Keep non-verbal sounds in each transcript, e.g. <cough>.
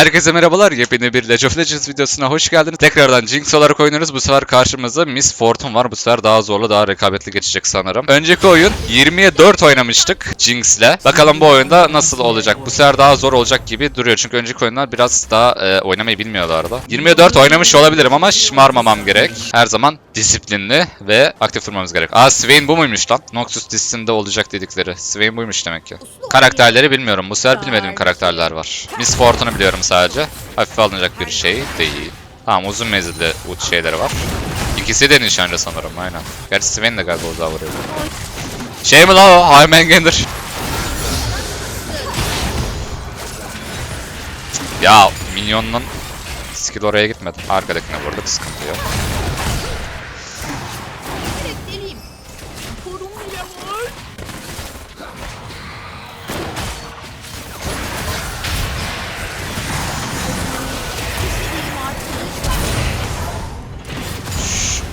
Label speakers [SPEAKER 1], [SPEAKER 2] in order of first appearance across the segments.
[SPEAKER 1] Herkese merhabalar. Yepyeni bir League of Legends videosuna hoş geldiniz. Tekrardan Jinx olarak oynuyoruz. Bu sefer karşımızda Miss Fortune var. Bu sefer daha zorlu, daha rekabetli geçecek sanırım. Önceki oyun 20'ye 4 oynamıştık Jinx'le. Bakalım bu oyunda nasıl olacak? Bu sefer daha zor olacak gibi duruyor. Çünkü önceki oyunlar biraz daha e, oynamayı bilmiyorlardı. 20'ye 4 oynamış olabilirim ama şımarmamam gerek. Her zaman disiplinli ve aktif durmamız gerek. Aa Swain bu muymuş lan? Noxus dizisinde olacak dedikleri. Swain buymuş demek ki. Karakterleri bilmiyorum. Bu sefer bilmediğim karakterler var. Miss Fortune'u biliyorum sadece. Hafife alınacak bir şey değil. Tamam uzun menzilli uç şeyleri var. İkisi de nişancı sanırım aynen. Gerçi Swain de galiba uzağa vuruyor. Şey mi lan o? Heimengander. Ya minyonun skill oraya gitmedi. Arkadakine vurduk sıkıntı yok.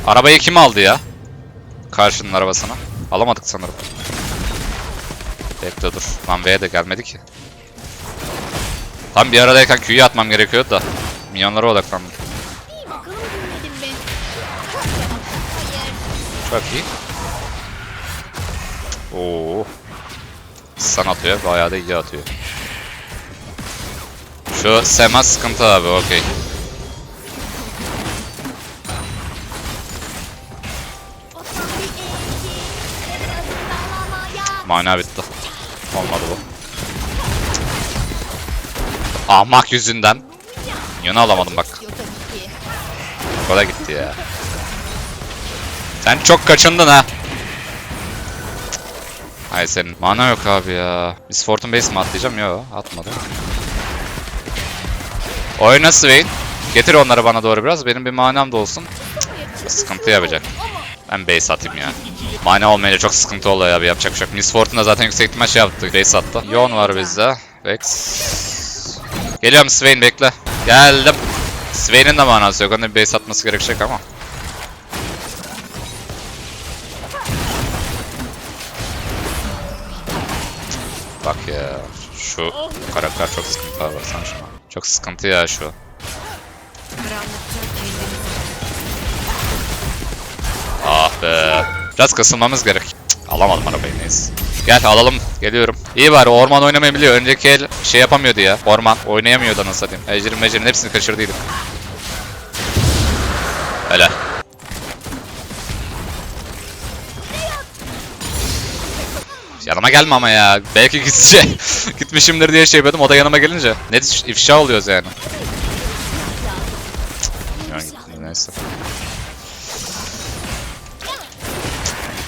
[SPEAKER 1] Arabayı kim aldı ya? Karşının arabasını. Alamadık sanırım. Bekle dur. Lan V'ye de gelmedi ki. Tam bir aradayken Q'yu atmam gerekiyordu da. Minyonlara odaklandım.
[SPEAKER 2] Çok
[SPEAKER 1] iyi. Oo. Stun atıyor. Bayağı da iyi atıyor. Şu Sema sıkıntı abi. Okey. Mana bitti. Olmadı bu. Ahmak yüzünden. Minyonu alamadım bak.
[SPEAKER 2] Yok.
[SPEAKER 1] O da gitti ya. Sen çok kaçındın ha. Hayır senin. Mana yok abi ya. Biz Fortune Base mi atlayacağım? Yo atmadı. Oyna Swain. Getir onları bana doğru biraz. Benim bir manam da olsun. Sıkıntı yapacak. Ben base atayım ya. Mana olmayınca çok sıkıntı oluyor abi yapacak bir şey. Miss Fortune da zaten yüksek ihtimal şey yaptı. Base attı. Yon var bizde. Vex. Geliyorum Swain bekle. Geldim. Swain'in de manası yok. Onun base atması gerekecek ama. Bak ya. Şu karakter çok sıkıntı abi. Baksana şuna. Çok sıkıntı ya şu. Ah Biraz kasılmamız gerek. Cık, alamadım arabayı neyse. Gel alalım. Geliyorum. İyi bari orman oynamayı biliyor. Önceki el şey yapamıyordu ya. Orman oynayamıyordu anasını satayım. Ejder'in mecerin hepsini kaçırdıydık. Öyle. Yanıma gelme ama ya. Belki gitse <laughs> gitmişimdir diye şey yapıyordum. O da yanıma gelince. Ne ifşa oluyoruz yani. Gitti, neyse.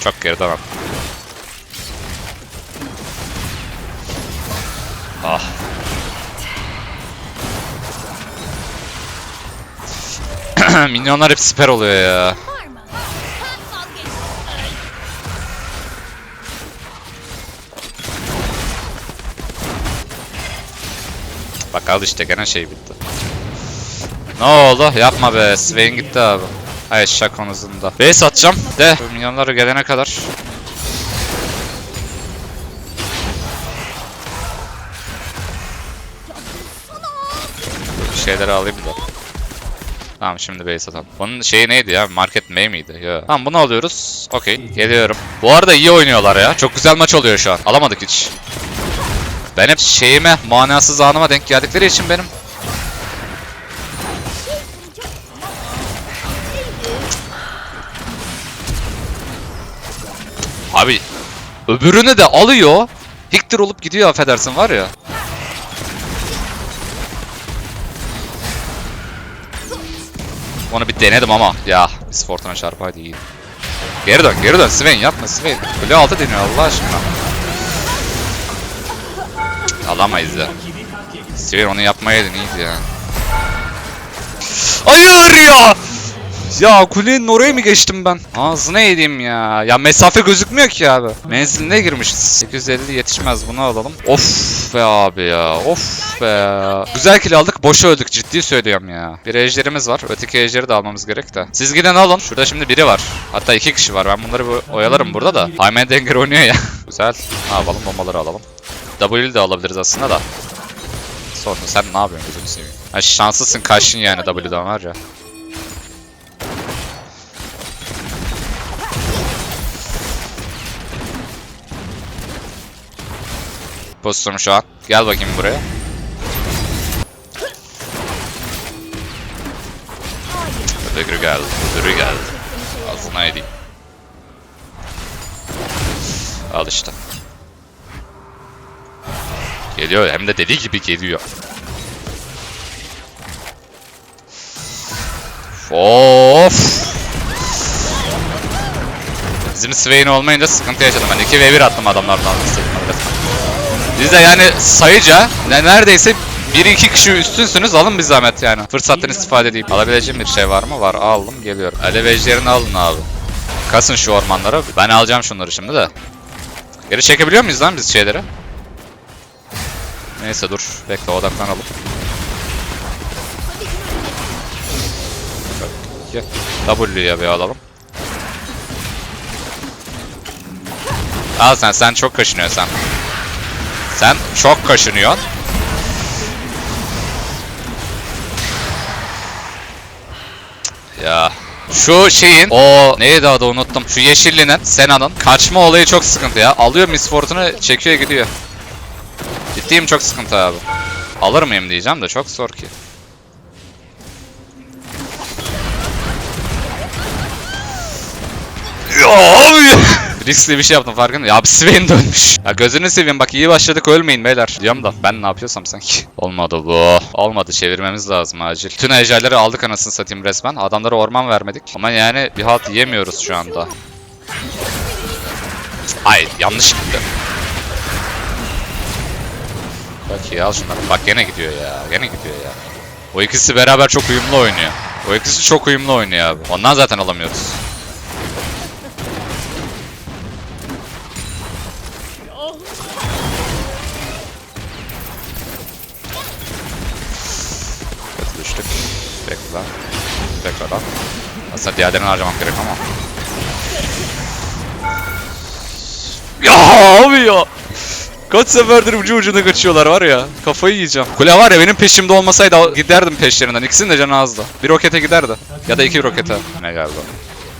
[SPEAKER 1] Çok geriden attım. Ah. <clears throat> Minyonlar hep siper oluyor ya. Bak al işte gene şey bitti. Ne oldu? Yapma be. Swain gitti abi. Ay şak onuzunda. Base atacağım. De. Bu Minyonları gelene kadar. Şeyleri alayım da. Tamam şimdi base atalım. Bunun şeyi neydi ya? Market May miydi? Yo. Tamam bunu alıyoruz. Okey. Geliyorum. Bu arada iyi oynuyorlar ya. Çok güzel maç oluyor şu an. Alamadık hiç. Ben hep şeyime, manasız anıma denk geldikleri için benim Abi öbürünü de alıyor. Hiktir olup gidiyor affedersin var ya. Onu bir denedim ama ya biz Fortuna çarpaydı iyi. Geri dön geri dön Sven yapma Sven. Kule altı deniyor Allah aşkına. Cık, Alamayız ya. Sven onu yapmayaydın iyiydi ya. Hayır ya! Ya kulenin oraya mı geçtim ben? Ağzına yediğim ya. Ya mesafe gözükmüyor ki abi. Menziline girmişiz. 850 yetişmez bunu alalım. Of be abi ya. Of be. Güzel kill aldık. Boşa öldük ciddi söylüyorum ya. Bir ejderimiz var. Öteki ejderi de almamız gerek de. Siz giden alın. Şurada şimdi biri var. Hatta iki kişi var. Ben bunları bu- oyalarım burada da. Heimendinger oynuyor ya. <laughs> Güzel. Ne yapalım? Bombaları alalım. W'yi de alabiliriz aslında da. Sorun sen ne yapıyorsun gözünü seveyim. Ha, şanslısın kaçtın yani W'dan var ya. Pozisyonum şu an. Gel bakayım buraya. Öbürü geldi. Öbürü geldi. Ağzına edeyim. Al işte. Geliyor hem de deli gibi geliyor. Of. Bizim Swain olmayınca sıkıntı yaşadım. Ben 2 v 1 attım adamlardan istedim Biz de yani sayıca ne- neredeyse 1-2 kişi üstünsünüz alın bir zahmet yani. Fırsattan istifade edeyim. Alabileceğim bir şey var mı? Var. Aldım geliyorum. Alev ejderini alın abi. Kasın şu ormanlara. Ben alacağım şunları şimdi de. Geri çekebiliyor muyuz lan biz şeyleri? Neyse dur. Bekle odaklanalım. W'ye bir alalım. Al sen, sen çok kaşınıyorsun. Sen çok kaşınıyorsun. Ya şu şeyin o neydi adı unuttum. Şu yeşillinin Sena'nın kaçma olayı çok sıkıntı ya. Alıyor Miss Fortune'u çekiyor gidiyor. Ciddiyim çok sıkıntı abi. Alır mıyım diyeceğim de çok zor ki. Ya abi. Riskli bir şey yaptım farkında. Ya abi Swain dönmüş. Ya gözünü seveyim bak iyi başladık ölmeyin beyler. Diyorum da ben ne yapıyorsam sanki. Olmadı bu. Olmadı çevirmemiz lazım acil. Tüm ejderleri aldık anasını satayım resmen. Adamlara orman vermedik. Ama yani bir halt yemiyoruz şu anda. Ay yanlış gitti. Bak ya al şunları. Bak gene gidiyor ya. Gene gidiyor ya. O ikisi beraber çok uyumlu oynuyor. O ikisi çok uyumlu oynuyor abi. Ondan zaten alamıyoruz. Kötü düştük. Bekle. Tekrar al. Aslında diğerlerini harcamak gerek ama. Ya abi ya. Kaç seferdir ucu ucuna kaçıyorlar var ya. Kafayı yiyeceğim. Kule var ya benim peşimde olmasaydı giderdim peşlerinden. İkisinin de canı azdı. Bir rokete giderdi. Ya da iki rokete. Ne geldi?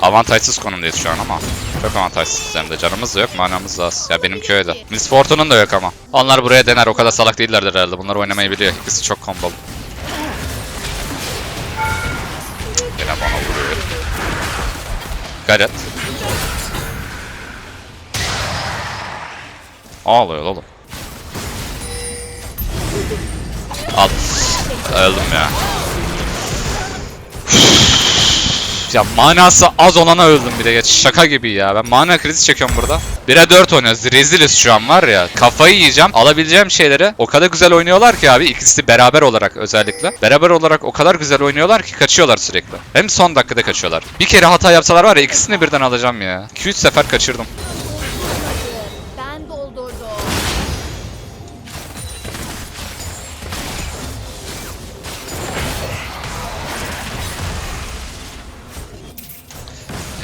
[SPEAKER 1] Avantajsız konumdayız şu an ama. Çok avantajsız hem de. Canımız da yok, manamız da az. Ya benim köyde. Miss Fortune'un da yok ama. Onlar buraya dener. O kadar salak değillerdir herhalde. Bunlar oynamayı biliyor. İkisi çok kombolu. Yine bana vuruyor. Dikkat et. Ağlıyor oğlum. Al. Öldüm ya. Ya manası az olana öldüm bir de geç. Şaka gibi ya. Ben mana krizi çekiyorum burada. 1'e 4 oynuyoruz. Reziliz şu an var ya. Kafayı yiyeceğim. Alabileceğim şeyleri o kadar güzel oynuyorlar ki abi. İkisi beraber olarak özellikle. Beraber olarak o kadar güzel oynuyorlar ki kaçıyorlar sürekli. Hem son dakikada kaçıyorlar. Bir kere hata yapsalar var ya ikisini birden alacağım ya. 2-3 sefer kaçırdım.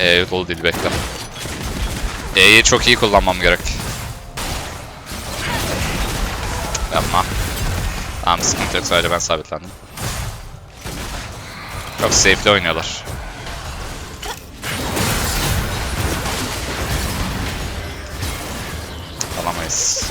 [SPEAKER 1] Ee, dolu değil bekle. E'yi çok iyi kullanmam gerek. Yapma. Tamam sıkıntı yok sadece ben sabitlendim. Çok safe'li oynuyorlar. Alamayız.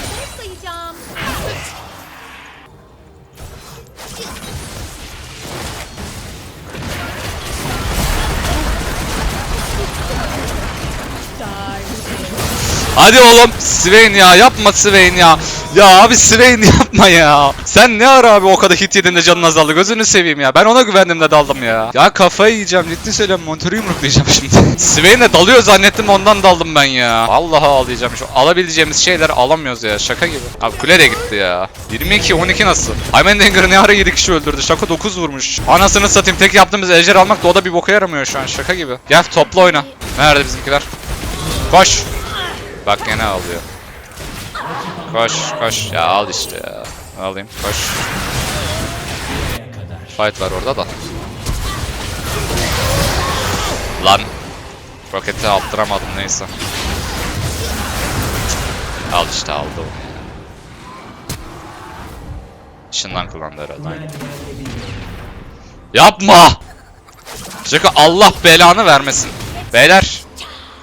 [SPEAKER 1] Hadi oğlum Swain ya yapma Swain ya. Ya abi Swain <laughs> yapma ya. Sen ne ara abi o kadar hit yedin de canın azaldı gözünü seveyim ya. Ben ona güvendim de daldım ya. Ya kafayı yiyeceğim ciddi söylüyorum monitörü yumruklayacağım <laughs> şimdi. Swain'e dalıyor zannettim ondan daldım ben ya. Vallahi ağlayacağım. Şu alabileceğimiz şeyler alamıyoruz ya şaka gibi. Abi kule de gitti ya. 22-12 nasıl? Heimendinger ne ara 7 kişi öldürdü. Şaka 9 vurmuş. Anasını satayım tek yaptığımız ejder almak da o da bir boka yaramıyor şu an şaka gibi. Gel topla oyna. Nerede bizimkiler? Koş. Bak gene alıyor. Koş koş. Ya al işte ya. Alayım koş. Fight var orada da. Lan. Roketi attıramadım neyse. Al işte aldı onu ya. Işından kullandı herhalde. Yapma! Çünkü Allah belanı vermesin. Beyler.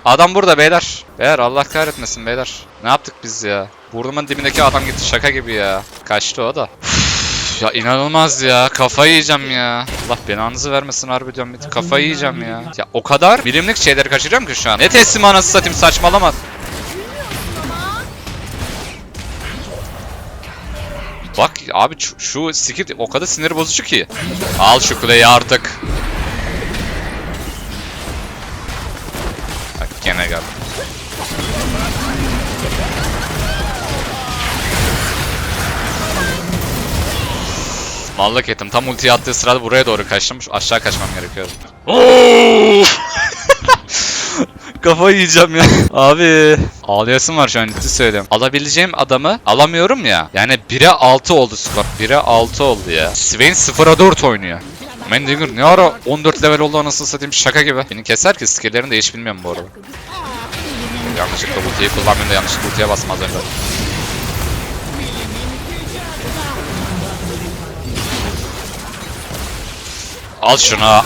[SPEAKER 1] Adam burada beyler. Beyler Allah kahretmesin beyler. Ne yaptık biz ya? Burnumun dibindeki adam gitti şaka gibi ya. Kaçtı o da. Üf, ya inanılmaz ya. Kafayı yiyeceğim ya. Allah belanızı vermesin harbi diyorum. Kafayı yiyeceğim ya. Ya o kadar bilimlik şeyleri kaçırıyorum ki şu an. Ne teslim anası satayım saçmalama. Bak abi şu, şu o kadar sinir bozucu ki. Al şu kuleyi artık. Mallık ettim. Tam ultiyi attığı sırada buraya doğru kaçtım. Şu aşağı kaçmam gerekiyordu. Oo! <laughs> Kafayı yiyeceğim ya. Abi. Ağlayasım var şu an ciddi söylüyorum. Alabileceğim adamı alamıyorum ya. Yani 1'e 6 oldu skor. 1'e 6 oldu ya. Swain 0'a 4 oynuyor. Mendinger ne ara 14 level oldu anasını satayım şaka gibi. Beni keser ki skill'lerini de hiç bilmiyorum bu arada. Yanlışlıkla ultiyi kullanmayayım da yanlışlıkla ultiye basmaz önce. Al şunu.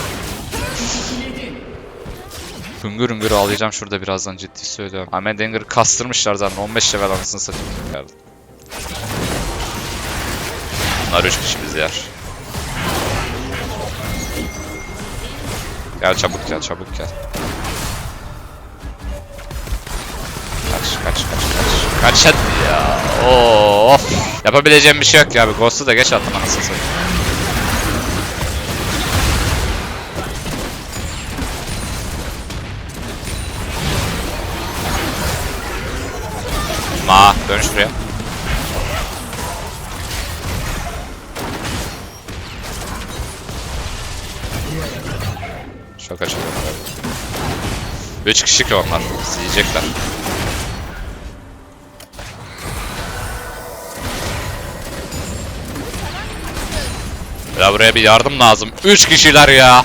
[SPEAKER 1] Hüngür hüngür ağlayacağım şurada birazdan ciddi söylüyorum. Ahmet Denger kastırmışlar zaten 15 level anasını satayım. Bunlar 3 kişi bizi yer. Gel çabuk gel çabuk gel. Kaç kaç kaç kaç. Kaç hadi ya. Of. Yapabileceğim bir şey yok ya abi. Ghost'u da geç attım anasını satayım. Dön şuraya. Çok açılıyor. 3 kişi ki onlar. Bizi yiyecekler. Ya buraya bir yardım lazım. 3 kişiler ya.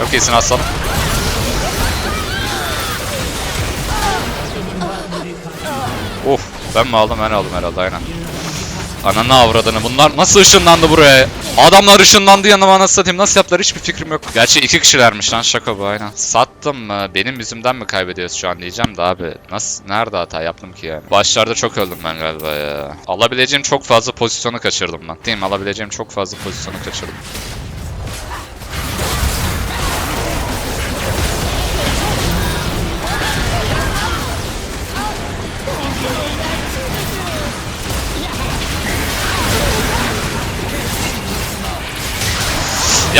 [SPEAKER 1] Çok iyisin aslanım. Uf ben mi aldım ben aldım herhalde aynen. Ananı avradını bunlar nasıl ışınlandı buraya? Adamlar ışınlandı yanıma nasıl satayım nasıl yaptılar hiçbir fikrim yok. Gerçi iki kişilermiş lan şaka bu aynen. Sattım mı benim yüzümden mi kaybediyoruz şu an diyeceğim de abi. Nasıl nerede hata yaptım ki yani. Başlarda çok öldüm ben galiba ya. Alabileceğim çok fazla pozisyonu kaçırdım ben. Değil mi alabileceğim çok fazla pozisyonu kaçırdım.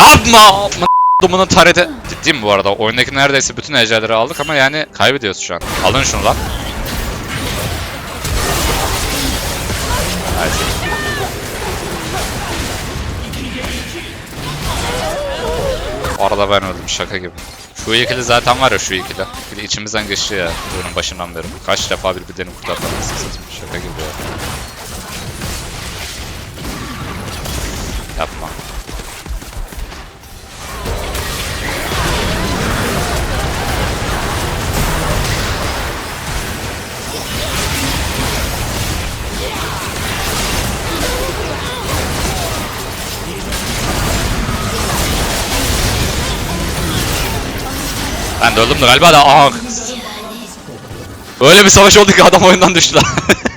[SPEAKER 1] Yapma! Dumunu tarete. Ciddiyim bu arada. Oyundaki neredeyse bütün ejderleri aldık ama yani kaybediyoruz şu an. Alın şunu lan. Hadi. Arada ben öldüm şaka gibi. Şu ikili zaten var ya şu ikili. De içimizden geçti ya oyunun başından beri. Kaç defa birbirlerini kurtardılar. Şaka gibi ya. Ben de öldüm de galiba da aha. Öyle bir savaş oldu ki adam oyundan düştü lan.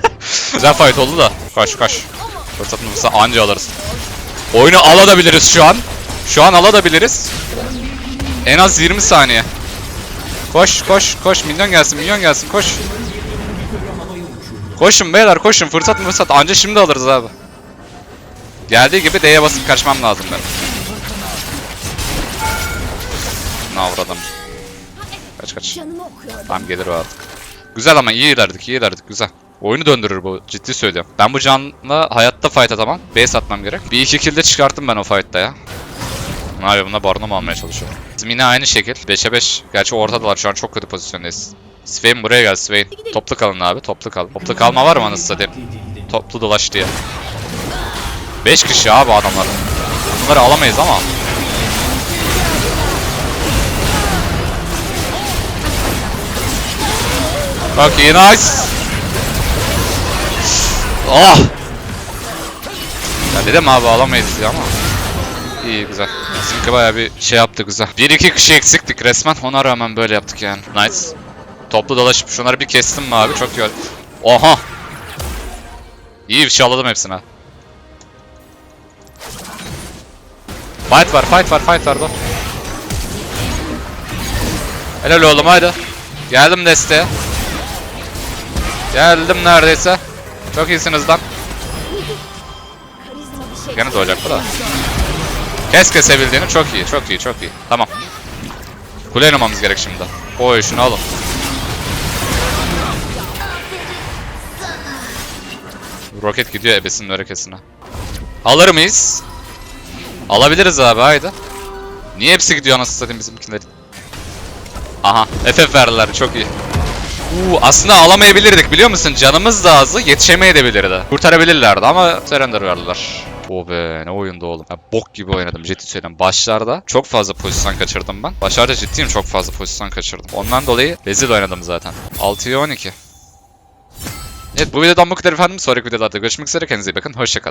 [SPEAKER 1] <laughs> Güzel fight oldu da. Kaç kaç. Fırsatımızı anca alırız. Oyunu alabiliriz şu an. Şu an alabiliriz. En az 20 saniye. Koş koş koş minyon gelsin minyon gelsin koş. Koşun beyler koşun fırsat fırsat anca şimdi alırız abi. Geldiği gibi D'ye basıp kaçmam lazım benim. Ne avradım. Kaç. Tamam gelir o artık. Güzel ama iyi ilerledik, iyi ilerledik. Güzel. Oyunu döndürür bu. Ciddi söylüyorum. Ben bu canla hayatta fight atamam. Base atmam gerek. Bir iki kill de çıkarttım ben o fight'ta ya. Abi bunda barınım almaya çalışıyorum. Bizim yine aynı şekil. 5'e 5. Gerçi ortadalar şu an çok kötü pozisyondayız. Swain buraya gel Swain. Toplu kalın abi toplu kalın. Toplu kalma var mı anasını satayım? Toplu dolaş diye. 5 kişi abi adamlar. Bunları alamayız ama. Çok iyi nice. Oh. Ya dedim abi alamayız diye ama. İyi güzel. Bizimki baya bir şey yaptı güzel. Bir iki kişi eksiktik resmen. Ona rağmen böyle yaptık yani. Nice. Toplu dolaşıp şunları bir kestim mi abi? Çok iyi. Oha. İyi bir şey hepsine. Fight var, fight var, fight var bu. Helal oğlum haydi. Geldim desteğe. Geldim neredeyse. Çok iyisiniz lan. Gene doğacak bu da. Kes kesebildiğini çok iyi, çok iyi, çok iyi. Tamam. Kule oynamamız gerek şimdi. Oy şunu alın. Roket gidiyor ebesinin örekesine. Alır mıyız? Alabiliriz abi haydi. Niye hepsi gidiyor anasını satayım bizimkilerin? Aha FF verdiler çok iyi. Uuu aslında alamayabilirdik biliyor musun? Canımız da azı yetişemeyebilirdi. Kurtarabilirlerdi ama surrender verdiler. O be ne oyundu oğlum. Ya, bok gibi oynadım ciddi söyleyeyim. Başlarda çok fazla pozisyon kaçırdım ben. Başlarda ciddiyim çok fazla pozisyon kaçırdım. Ondan dolayı rezil oynadım zaten. 6'ya 12. Evet bu videodan bu kadar efendim. Sonraki videolarda görüşmek üzere. Kendinize iyi bakın. Hoşçakalın.